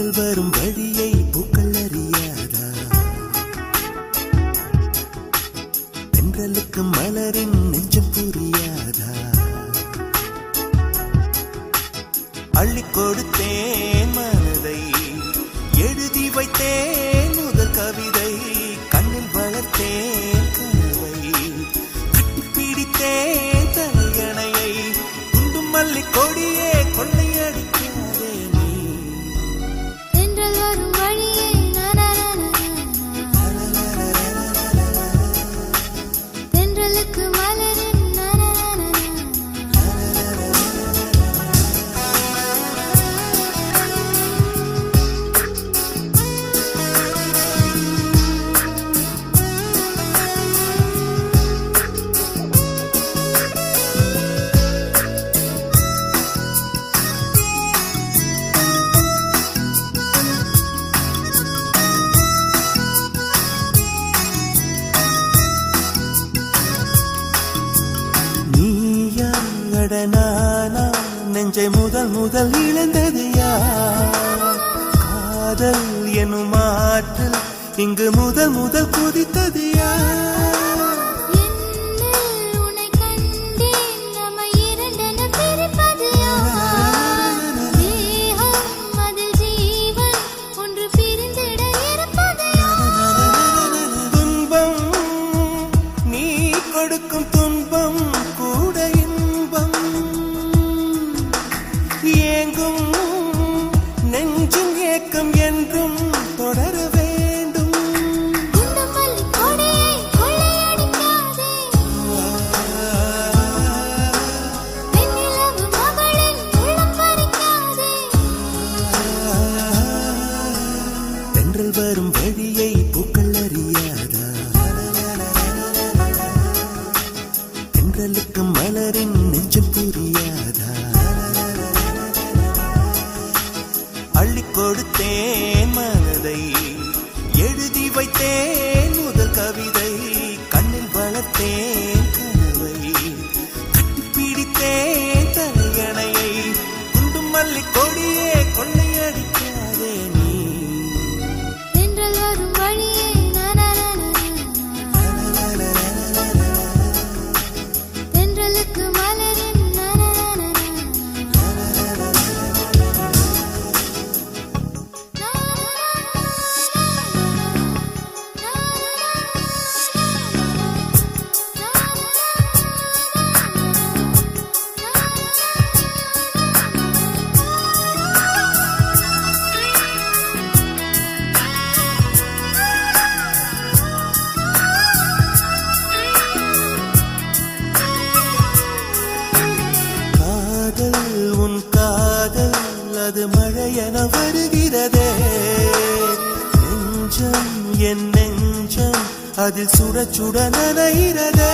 தென்றல் வரும் வழியை பூக்கள் அறியாதா? தென்றலுக்கு மலரின் நெஞ்சம் புரியாதா? அள்ளி கொடுத்தேன். அட நானா? நெஞ்சை முதல் முதல் இழந்தது யார்? காதல் எனும் ஆற்றல் இங்கு முதல் முதல் குதித்தது யார்? என்னில் உன்னை தென்றலுக்கு மலரின் நெஞ்சம் புரியாதா? அள்ளி கொடுத்தேன் மனதை எழுதி வைத்தேன் முதல் கவிதை கண்ணில் வளர்த்தேன் அது மழையென வருகிறதே. நெஞ்சம் என் நெஞ்சம் அதில் சுட சுட நனைகிறதே.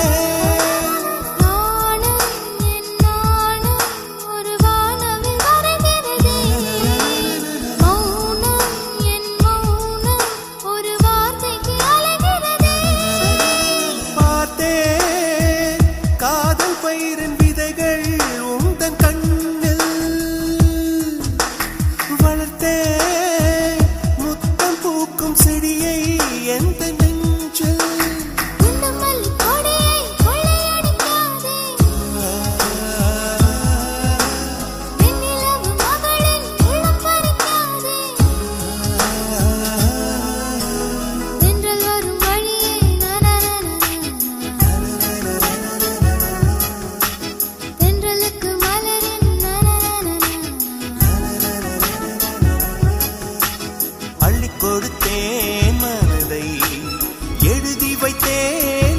பொருத்தி வைத்தேன்.